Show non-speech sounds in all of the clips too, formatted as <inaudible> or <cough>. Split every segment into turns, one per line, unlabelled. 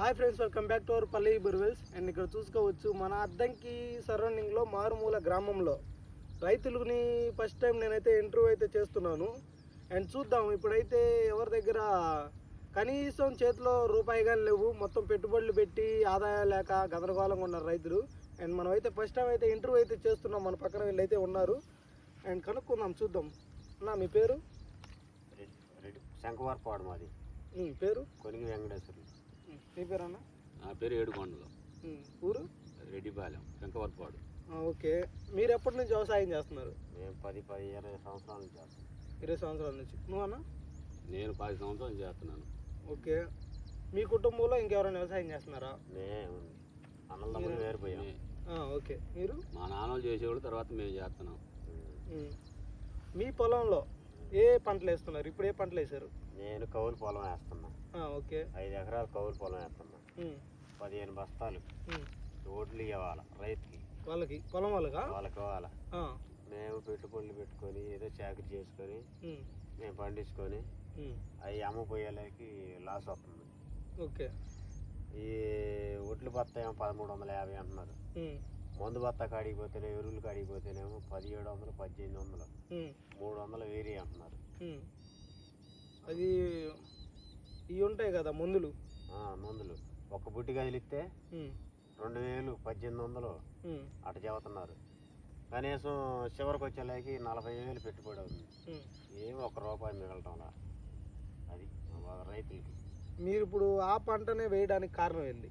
Hi friends welcome back to our Palli borewells and ఇక్కడ చూసుకోవచ్చు మన అద్దంకి సరౌండింగ్లో మారుమూల గ్రామంలో. రైతులని ఫస్ట్ టైం నేనైతే ఇంటర్వ్యూ అయితే చేస్తున్నాను. అండ్ చూద్దాం ఇప్పుడైతే ఎవరి దగ్గర కనీసం చేతిలో రూపాయి కానీ లేవు. మొత్తం పెట్టుబడులు పెట్టి ఆదాయం లేక గందరగోళంగా ఉన్నారు రైతులు. అండ్ మనం అయితే ఫస్ట్ టైం అయితే ఇంటర్వ్యూ అయితే చేస్తున్నాం. మన పక్కన వీళ్ళు అయితే ఉన్నారు. అండ్ కనుక్కుందాం చూద్దాం. అన్న మీ పేరు?
రెడ్డి శంకవారపాడు మాది.
పేరు?
కొనిగి వెంకటేశ్వరులు.
మీ పేరు అన్న
నా పేరు ఏడుకొండలు.
ఊరు?
రెడ్డిపాలెం వెంకవరపాడు
ఓకే. మీరు ఎప్పటి నుంచి వ్యవసాయం చేస్తున్నారు?
మేము పది పది ఇరవై సంవత్సరాల నుంచి చేస్తాం
ఇరవై సంవత్సరాల నుంచి. నువ్వు అన్న
నేను పది సంవత్సరాలు చేస్తున్నాను.
ఓకే. మీ కుటుంబంలో ఇంకెవరైనా వ్యవసాయం చేస్తున్నారా?
మేము అన్నదమ్ములు వేరిపోయాం
ఓకే. మీరు?
మా నాన్నలు చేసేవాళ్ళు తర్వాత మేము చేస్తున్నాం.
మీ పొలంలో ఏ పంటలు వేస్తున్నారు? ఇప్పుడు ఏ పంటలు వేశారు?
నేను కౌలు పొలం వేస్తున్నా.
ఓకే.
ఐదు ఎకరాలు కౌలు పొలం వేస్తున్నా. పదిహేను బస్తాలు. ఓట్లు ఇవ్వాలి రైతుకి?
వాళ్ళకి పొలం వాళ్ళకా?
వాళ్ళకి ఇవ్వాలి? మేము పెట్టుబడులు పెట్టుకొని ఏదో చాకరీ చేసుకొని మేము పండించుకొని. అవి అమ్మపోయేలాకి లాస్ వస్తుంది.
ఓకే.
ఈ ఒడ్లు బత్త ఏమో పదమూడు వందల యాభై అంటున్నారు. మందు బత్త కాడికి పోతేనే ఎరువులు కాడికి పోతేనేమో పదిహేడు వందలు పద్దెనిమిది వందలు. మూడు వందలు వేరీ అంటున్నారు.
అది ఇవి ఉంటాయి కదా మందులు.
మందులు. ఒక బుట్టి కదిలిస్తే రెండు వేలు పద్దెనిమిది వందలు. అట చెబుతున్నారు. కనీసం చివరికి వచ్చేలాకి నలభై వేలు పెట్టుబడి అవుతుంది. ఏం ఒక రూపాయి మిగలటంలా. అది రైతులకి.
మీరు ఇప్పుడు ఆ పంటనే వేయడానికి కారణం ఏంది?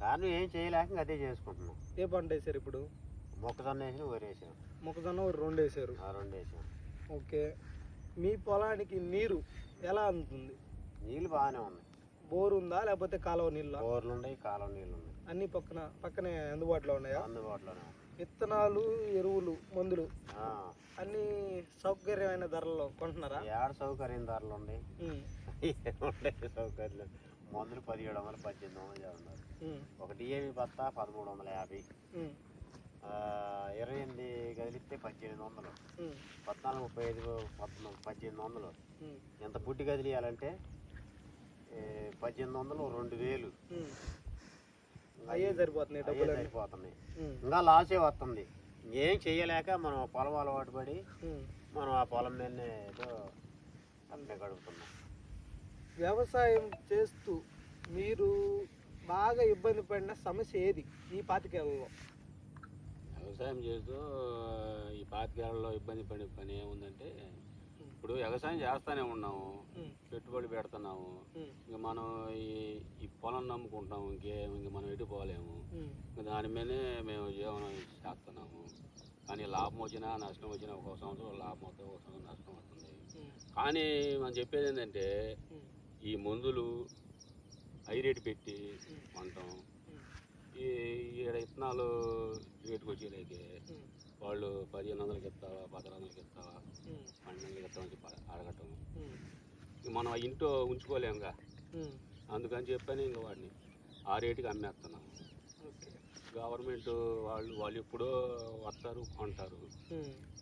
కారణం ఏం చేయలేక అదే చేసుకుంటున్నాం.
ఏ పంట వేసారు ఇప్పుడు?
మొక్కజొన్న వేసిన వరి వేసాం
మొక్కజొన్న రెండు వేసారు.
ఆ రెండు వేసాం
ఓకే. మీ పొలానికి నీరు ఎలా అందుతుంది?
నీళ్ళు బాగానే ఉన్నాయి.
బోర్ ఉందా లేకపోతే కాలువ నీళ్ళ?
బోర్లు ఉన్నాయి కాలువ నీళ్ళు ఉన్నాయి
అన్ని పక్కన పక్కనే అందుబాటులో ఉన్నాయా?
అందుబాటులోనే ఉన్నాయి.
విత్తనాలు ఎరువులు మందులు అన్ని సౌకర్యమైన ధరల్లో కొంటున్నారా?
ఏడ సౌకర్యం ధరలు ఉన్నాయి. సౌకర్యాలు? మందులు పదిహేడు వందలు పద్దెనిమిది వందలు ఒక డిఏవి బత్తా పదమూడు వందల యాభై. ఇరవై ఎనిమిది కదిలిస్తే పద్దెనిమిది వందలు. పద్నాలుగు ముప్పై ఐదు పద్దెనిమిది వందలు. ఎంత బుట్టి కదిలియాలంటే పద్దెనిమిది వందలు రెండు వేలు.
అయ్యే సరిపోతున్నాయి డబ్బులు
సరిపోతున్నాయి. ఇంకా లాసే వస్తుంది. ఏం చేయలేక మనం పొలం అలవాటు పడి మనం ఆ పొలం మీదనే ఏదో గడుపుతున్నాం
వ్యవసాయం చేస్తూ మీరు బాగా ఇబ్బంది పడిన సమస్య ఏది? ఈ పాతికేళ్ళలో.
వ్యవసాయం చేస్తూ ఈ పాతికేళ్ళలో ఇబ్బంది పడే పని ఏముందంటే ఇప్పుడు వ్యవసాయం చేస్తానే ఉన్నాము పెట్టుబడి పెడుతున్నాము ఇంక మనం ఈ ఈ పొలం నమ్ముకుంటాము ఇంకేం ఇంక మనం ఎటు పోలేము.
ఉమ్,
ఇంక దాని మీదనే మేము జీవనం చేస్తున్నాము. కానీ లాభం వచ్చినా నష్టం వచ్చినా ఒక సంవత్సరం లాభం అవుతుంది ఒక సంవత్సరం నష్టం వస్తుంది.
ఉమ్,
కానీ మనం చెప్పేది ఏంటంటే ఈ మందులు హై రేటు పెట్టి కొంటాం. ఈ ఈడ విత్తనాలు రేటుకి వచ్చేలాగే
ఉమ్,
వాళ్ళు పదిహేను వందలకి ఇస్తావా పదహారు వందలకి ఇస్తావా పన్నెండు వందలకి ఇస్తావని చెప్పి అడగటం. మనం ఆ ఇంట్లో ఉంచుకోలేముగా. అందుకని చెప్పని ఇంక వాడిని. ఆ రేటుకి అమ్మేస్తున్నాం. గవర్నమెంట్ వాళ్ళు వాళ్ళు ఎప్పుడో వస్తారు కొంటారు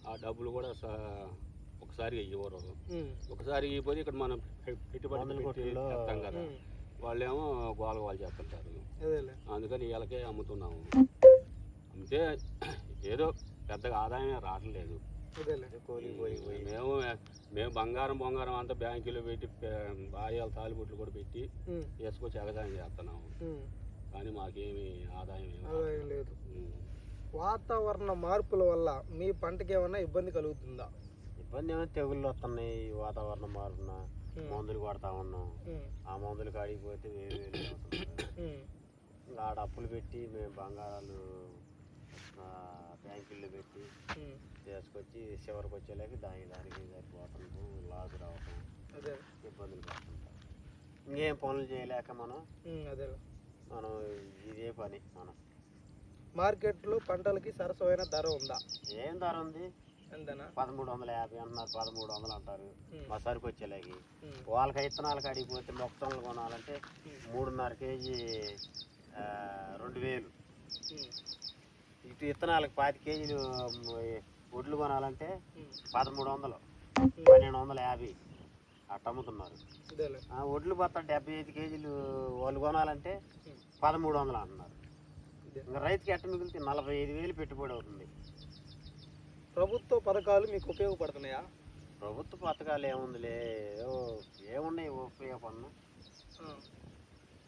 ఆ డబ్బులు కూడా స- ఒకసారి ఇవ్వరు. ఒకసారి ఇవ్వకపోతే ఇక్కడ మనం పెట్టుబడి కదా. వాళ్ళేమో గోల గోల చేస్తుంటారు. అందుకని వీళ్ళకే అమ్ముతున్నాము. అంతే ఏదో పెద్దగా ఆదాయం రావట్లేదు మేము మేము బంగారం బంగారం అంతా బ్యాంకులో పెట్టి బాయాలు తాలిబొట్లు కూడా పెట్టి వేసుకొచ్చి ఎగసాయం చేస్తున్నాము. కానీ మాకేమి ఆదాయం
లేదు. వాతావరణ మార్పుల వల్ల మీ పంటకి ఏమన్నా ఇబ్బంది కలుగుతుందా?
ఇబ్బంది ఏమైనా తెగుళ్ళు వస్తున్నాయి వాతావరణం మారుతున్నా
ఉమ్,
మందులు కొడతా ఉన్నాం. ఆ మందులు కాడికి పోతే వేలు వేలు అవుతున్నారు
ఉమ్,
ఇంకా ఆడ అప్పులు పెట్టి మేము బంగారాలు ఆ, బ్యాంకుల్లో పెట్టి
ఉమ్.
తీసుకొచ్చి చివరికి వచ్చేలాకి దానికి దానికి సరిపోతుంటాం లాస్ రావటం
అదే.
ఇబ్బందులు పడుతుంటాం. ఇంకేం పనులు చేయలేక మనం
అదేలే
మనం ఇదే పని మనం.
మార్కెట్లో పంటలకి సరసమైన ధర ఉందా?
ఏం ధర ఉంది? పదమూడు వందల యాభై అంటున్నారు పదమూడు వందలు అంటారు. మా సరుకు వచ్చేలాగి. వాళ్ళకి ఇత్తనాలు కాడికి పోతే మొక్కజొన్నలు కొనాలంటే మూడున్నర కేజీ రెండు వేలు. ఇటు ఇత్తనాలకు పాతి కేజీలు ఒడ్లు కొనాలంటే పదమూడు వందలు. పన్నెండు వందల యాభై అట్ట అమ్ముతున్నారు. ఒడ్లు బత్త డెబ్బై ఐదు కేజీలు వాళ్ళు కొనాలంటే పదమూడు వందలు అంటున్నారు. ఇంకా రైతుకి ఎట్ట మిగిలితే నలభై ఐదు వేలు పెట్టుబడి అవుతుంది.
ప్రభుత్వ పథకాలు మీకు ఉపయోగపడుతున్నాయా?
ప్రభుత్వ పథకాలు ఏముందిలే? ఏవో ఏమున్నాయి ఉపయోగపడిన.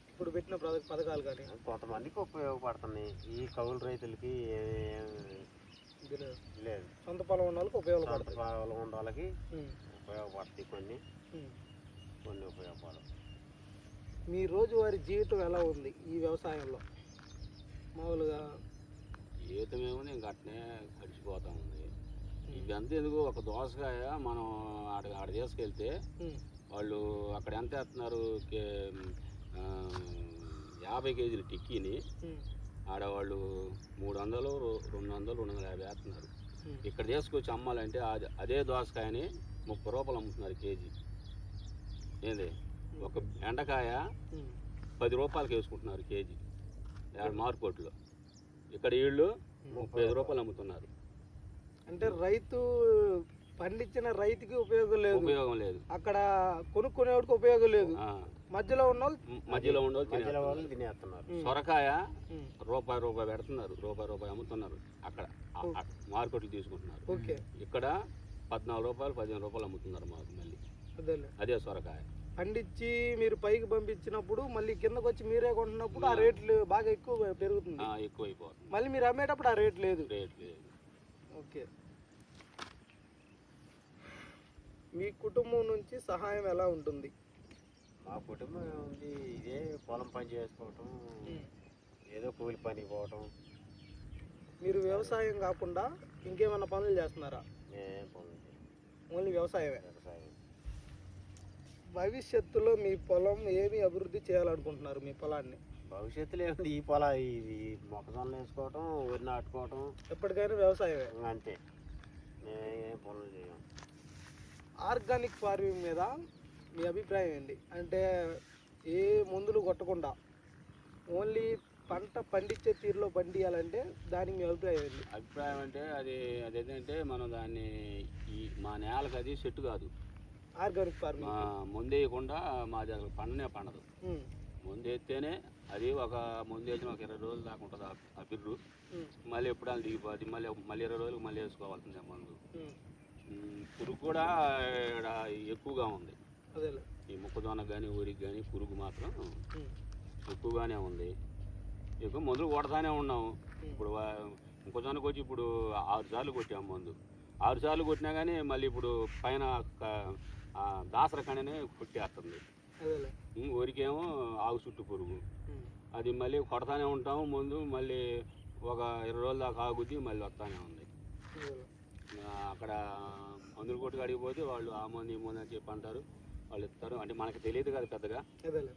ఇప్పుడు పెట్టిన పథ- పథకాలు కానీ?
కొంతమందికి ఉపయోగపడుతున్నాయి. ఈ కౌలు రైతులకి
లేదు. సొంత పొలం ఉన్న వాళ్ళకి ఉపయోగపడుతుంది
పొలం ఉన్న వాళ్ళకి
ఉమ్.
ఉపయోగపడతాయి కొన్ని. కొన్ని ఉపయోగపడవు.
మీ రోజువారీ జీవితం ఎలా ఉంది ఈ వ్యవసాయంలో? మామూలుగా?
జీవితం ఏమో ఇంకా అట్నే గడిచిపోతా ఉంది. ఇదంతా ఎందుకు? ఒక దోసకాయ మనం ఆడ ఆడ తీసుకెళ్తే
ఉమ్.
వాళ్ళు అక్కడ ఎంత వేస్తున్నారు? యాభై కేజీల టిక్కీని
ఉమ్.
ఆడ వాళ్ళు మూడు వందలు రెండు వందలు రెండు వందల యాభై వేస్తున్నారు. ఇక్కడ తీసుకొచ్చి అమ్మాలంటే అది అదే దోసకాయని ముప్పై రూపాయలు అమ్ముతున్నారు కేజీ. ఏంది? ఒక ఎండకాయ
ఉమ్.
పది రూపాయలకి వేసుకుంటున్నారు కేజీ. మార్కెట్లో. ఇక్కడ వీళ్ళు ముప్పై ఐదు రూపాయలు అమ్ముతున్నారు.
అంటే రైతు పండించిన రైతుకి ఉపయోగం లేదు.
ఉపయోగం లేదు.
అక్కడ కొనుక్కునేవాడికి ఉపయోగం లేదు. మధ్యలో ఉన్న
మధ్యలో
వాళ్ళు తినేస్తున్నారు.
సొరకాయ. రూపాయి రూపాయి పెడుతున్నారు. రూపాయి రూపాయి అమ్ముతున్నారు. అక్కడ మార్కెట్లు తీసుకుంటున్నారు.
ఓకే.
ఇక్కడ పద్నాలుగు రూపాయలు పదిహేను రూపాయలు అమ్ముతున్నారు మాకు మళ్ళీ.
అదేలే.
అదే సొరకాయ.
పండించి మీరు పైకి పంపించినప్పుడు మళ్ళీ కిందకు వచ్చి మీరే కొంటున్నప్పుడు ఆ రేట్లు బాగా ఎక్కువ పెరుగుతుంది.
ఆ, ఎక్కువైపోతుంది.
మళ్ళీ మీరు అమ్మేటప్పుడు ఆ రేట్ లేదు.
రేట్ లేదు.
ఓకే. మీ కుటుంబం నుంచి సహాయం ఎలా ఉంటుంది?
మా కుటుంబం ఉంది ఇదే పొలం పని చేసుకోవటం ఏదో కూలి పనికి పోవటం.
మీరు వ్యవసాయం కాకుండా ఇంకేమైనా పనులు చేస్తున్నారా?
ఏం పనులు.
ఓన్లీ వ్యవసాయమే.
వ్యవసాయం
భవిష్యత్తులో మీ పొలం ఏమి అభివృద్ధి చేయాలనుకుంటున్నారు మీ పొలాన్ని?
భవిష్యత్తులో ఏముంది? ఈ పొల ఇది మొక్కజొన్నలు వేసుకోవటం వరి నాటుకోవటం.
ఎప్పటికైనా వ్యవసాయమే.
అంతే. మేము ఏం పనులు చేయం
ఆర్గానిక్ ఫార్మింగ్ మీద మీ అభిప్రాయం ఏంటి? అంటే ఏ మందులు కొట్టకుండా ఓన్లీ పంట పండించే తీరులో పండియాలంటే దానికి మీ అభిప్రాయం ఏంటి?
అభిప్రాయం అంటే అది అదేంటంటే మనం దాన్ని ఈ మా నేలకు అది సెట్ కాదు.
Organic farming.
ముందు వేయకుండా మాది అసలు పండనే పండదు. ముందు వేస్తేనే అది ఒక ముందు వేసిన ఒక ఇరవై రోజులు దాకా ఉంటుంది ఆ- బిర్రు. మళ్ళీ ఎప్పుడైనా దిగిపోద్ది మళ్ళీ మళ్ళీ ఇరవై రోజులకు మళ్ళీ వేసుకోవాల్సిందే మందు. కూడా ఈడ ఎక్కువగా ఉంది. ఈ మొక్కజొన్న కానీ ఊరికి కానీ పురుగు మాత్రం ఎక్కువగానే ఉంది. ఎక్కువ మందులు కొడతానే ఉన్నాము. ఇప్పుడు మొక్కజొన్నకు వచ్చి ఇప్పుడు ఆరు సార్లు కొట్టాము మందు. ఆరు సార్లు కొట్టినా కానీ మళ్ళీ ఇప్పుడు పైన దాసర కణనే కొట్టేస్తుంది. ఊరికేమో ఆవు చుట్టు పురుగు. అది మళ్ళీ కొడతానే ఉంటాము ముందు మళ్ళీ ఒక ఇరవై రోజుల దాకా ఆగుద్ది మళ్ళీ వస్తానే ఉంది. అక్కడ మందులు కొట్టుకు అడిగిపోతే వాళ్ళు ఆ మందు ఈ మందు అని చెప్పి అంటారు. వాళ్ళు ఇస్తారు. అంటే మనకి తెలియదు కదా పెద్దగా.
అదేలే.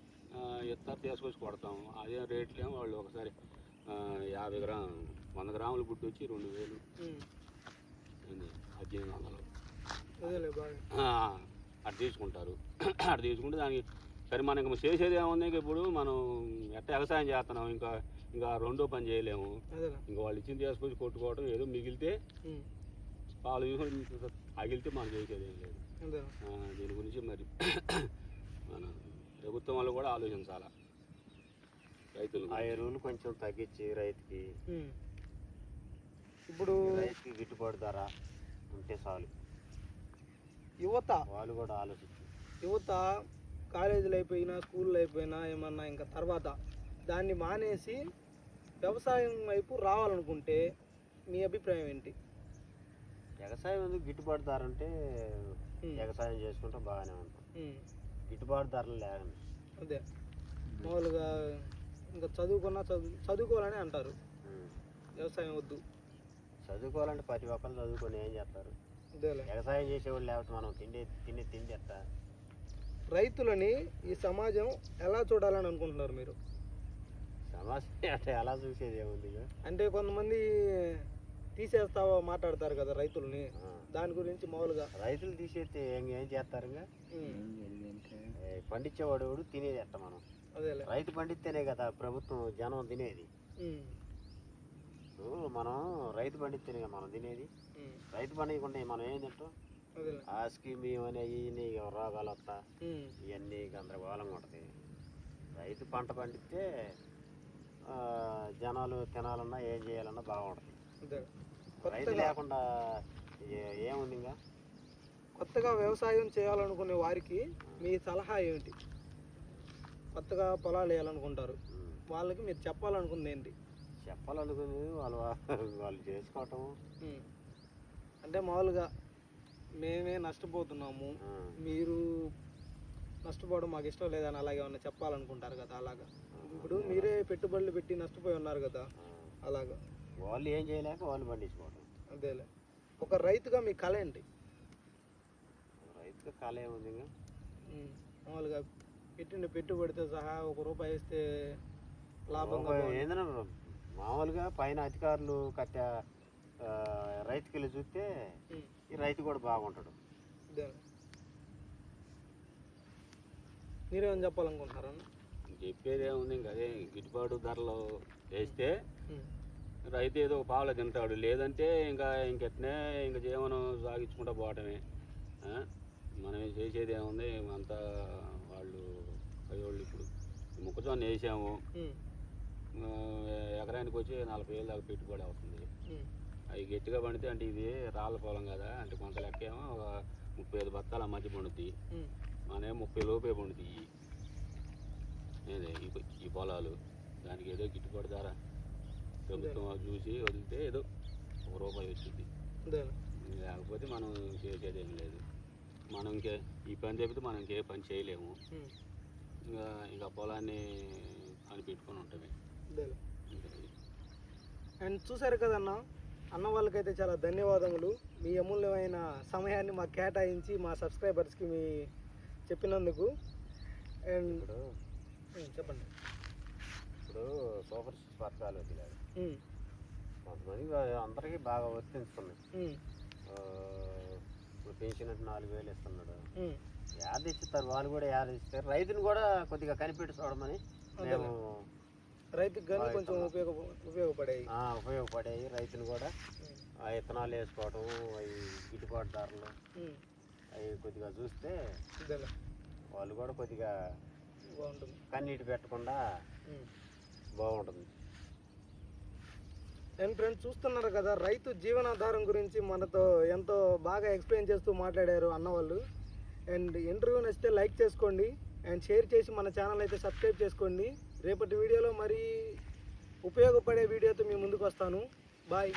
ఇస్తారు తీసుకొచ్చి కొడతాము అదే రేట్లు ఏమో వాళ్ళు ఒకసారి యాభై గ్రామ్ వంద గ్రాములు గుడ్డు వచ్చి రెండు వేలు. పద్దెనిమిది వందలు.
అదేలే
అటు తీసుకుంటారు. అటు తీసుకుంటే దానికి సరే మనకి చేసేది ఏముంది? ఇప్పుడు మనం ఎట్ట వ్యవసాయం చేస్తున్నాం? ఇంకా ఇంకా రెండో పని చేయలేము.
అదేలే.
ఇంకా వాళ్ళు ఇచ్చింది తీసుకొచ్చి కొట్టుకోవడం ఏదో మిగిలితే. పాలు అగిలితే మనం చేసేది ఏం లేదు. దీని గురించి మరి <coughs> మన ప్రభుత్వం వాళ్ళు కూడా ఆలోచించాలా రైతులు
ఆ ఎరువులు కొంచెం తగ్గించి రైతుకి.
ఇప్పుడు
రైతుకి గిట్టుబాటు ధర ఉంటే చాలు.
యువత.
వాళ్ళు కూడా ఆలోచించి.
యువత కాలేజీలు అయిపోయినా స్కూళ్ళు అయిపోయినా ఏమన్నా ఇంకా తర్వాత దాన్ని మానేసి వ్యవసాయం వైపు రావాలనుకుంటే మీ అభిప్రాయం ఏంటి?
వ్యవసాయం ఎందుకు గిట్టుబాటు ధర ఉంటే
ఉమ్.
వ్యవసాయం చేసుకుంటే బాగానే
ఉమ్.
గిట్టుబాటు ధరలు లేదండి
అదే. మామూలుగా ఇంకా చదువుకున్నా చదువు చదువుకోవాలని అంటారు. వ్యవసాయం వద్దు.
చదువుకోవాలంటే ప్రతి ఒక్కరు చదువుకొని ఏం చేస్తారు? వ్యవసాయం చేసేవాళ్ళు లేకపోతే మనం తిండి తిండి తిండి ఎత్తా
రైతులని ఈ సమాజం ఎలా చూడాలని అనుకుంటున్నారు మీరు?
సమస్య అంటే ఎలా చూసేది ఏముంది?
అంటే కొంతమంది తీసేస్తావా మాట్లాడతారు కదా రైతుల్ని. దాని గురించి మామూలుగా.
రైతులు తీసేస్తే ఏం ఏం చేస్తారు పండించేవాడు తినేది ఎట్ట మనం?
అదేలే.
రైతు పండిస్తేనే కదా ప్రభుత్వం జనం తినేది. మనం రైతు పండిస్తేనే కదా మనం తినేది. రైతు పండించకుండా మనం ఏం తింటాం? ఆ స్కీమ్ ఇవన్నీ ఇవన్నీ రోగాలు వస్తా. ఇవన్నీ గందరగోళంగా ఉంటుంది. రైతు పంట పండిస్తే ఆ, జనాలు తినాలన్నా ఏం చేయాలన్నా బాగుంటుంది. రైతు లేకుండా ఏముంది ఇంకా?
కొత్తగా వ్యవసాయం చేయాలనుకునే వారికి మీ సలహా ఏమిటి? కొత్తగా పొలాలు వేయాలనుకుంటారు. వాళ్ళకి మీరు చెప్పాలనుకుంది ఏంటి?
చెప్పాలనుకునేది వాళ్ళు <laughs> వాళ్ళు చేసుకోవటం.
అంటే మామూలుగా మేమే నష్టపోతున్నాము. మీరు నష్టపోవడం మాకు ఇష్టం లేదని అలాగే ఏమన్నా చెప్పాలనుకుంటారు కదా అలాగా? ఇప్పుడు మీరే పెట్టుబడులు పెట్టి నష్టపోయి ఉన్నారు కదా. అలాగా?
వాళ్ళు ఏం చేయలేక వాళ్ళు పండించుకోవటం
అదేలే ఒక రైతుగా మీ కళ ఏంటి
రైతు కళ ఏముంది ఇంకా.
మామూలుగా పెట్టిన పెట్టుబడితో సహా ఒక రూపాయి వేస్తే లాభంగా.
ఏందన్నా మామూలుగా పైన అధికారులు కట్టే రైతుకి వెళ్ళి చూస్తే. ఈ రైతు కూడా బాగుంటాడు.
మీరేమని చెప్పాలనుకుంటున్నారన్న
చెప్పేది ఏముంది ఇంకా అదే గిట్టుబాటు ధరలు వేస్తే. రైతు ఏదో ఒక పావులో తింటాడు. లేదంటే ఇంకా ఇంకెట్నే ఇంకా జీవనం సాగించుకుంటూ పోవటమే? మనం చేసేది ఏముంది? అంతా వాళ్ళు పైవాళ్ళు ఇప్పుడు. మొక్కజొన్న వేసాము. ఎకరానికి వచ్చి నలభై వేలు దాకా పెట్టుబడి అవుతుంది. అవి గట్టిగా పండితే అంటే ఇది రాళ్ళ పొలం కదా. అంటే కొంత లెక్క ఏమో ఒక ముప్పై ఐదు బత్తాల మధ్య పండుద్ది.
ఉమ్.
మన ముప్పై లోపే పండుతాయి ఈ పొలాలు. దానికి ఏదో గిట్టుబాటు ధర. ప్రభుత్వం చూసి వదిలితే ఏదో ఒక రూపాయి వచ్చింది. లేకపోతే మనం చేసేది ఏం లేదు మనం ఇంకే ఈ పని చెబితే మనం ఇంకే పని చేయలేము. ఇంకా ఇంకా పొలాన్ని అని పెట్టుకొని ఉంటామే
అదేలే.
ఇంకా ఇది.
అండ్ చూసారు కదన్న అన్న వాళ్ళకైతే చాలా ధన్యవాదములు మీ అమూల్యమైన సమయాన్ని మాకు కేటాయించి మా సబ్స్క్రైబర్స్కి మీ చెప్పినందుకు అండ్ చెప్పండి
ఇప్పుడు సూపర్ సిక్స్ పథకాలు వచ్చినాయి కొంతమంది అందరికీ బాగా వర్తించుకున్నాయి ఇప్పుడు పెన్షన్ అంటే నాలుగు వేలు ఇస్తున్నాడు. యాడ్ ఇస్తారు వాళ్ళు కూడా యాడ్ ఇస్తారు రైతుని కూడా కొద్దిగా కనిపెట్టి చూడమని మేము
రైతుకి కానీ కొంచెం ఉపయోగ ఉపయోగపడేవి
ఆ, ఉపయోగపడాయి రైతుని కూడా. ఆ విత్తనాలు వేసుకోవటం అవి గిట్టుబాటు ధరలు అవి కొద్దిగా చూస్తే వాళ్ళు కూడా కొద్దిగా కన్నీటి పెట్టకుండా. బాగుంటుంది.
అండ్ ఫ్రెండ్స్ చూస్తున్నారు కదా రైతు జీవనాధారం గురించి మనతో ఎంతో బాగా ఎక్స్ప్లెయిన్ చేస్తూ మాట్లాడారు అన్నవాళ్ళు. అండ్ ఇంటర్వ్యూ నచ్చితే లైక్ చేసుకోండి. అండ్ షేర్ చేసి మన ఛానల్ అయితే సబ్స్క్రైబ్ చేసుకోండి. రేపటి వీడియోలో మరీ ఉపయోగపడే వీడియోతో మీ ముందుకు వస్తాను. బాయ్.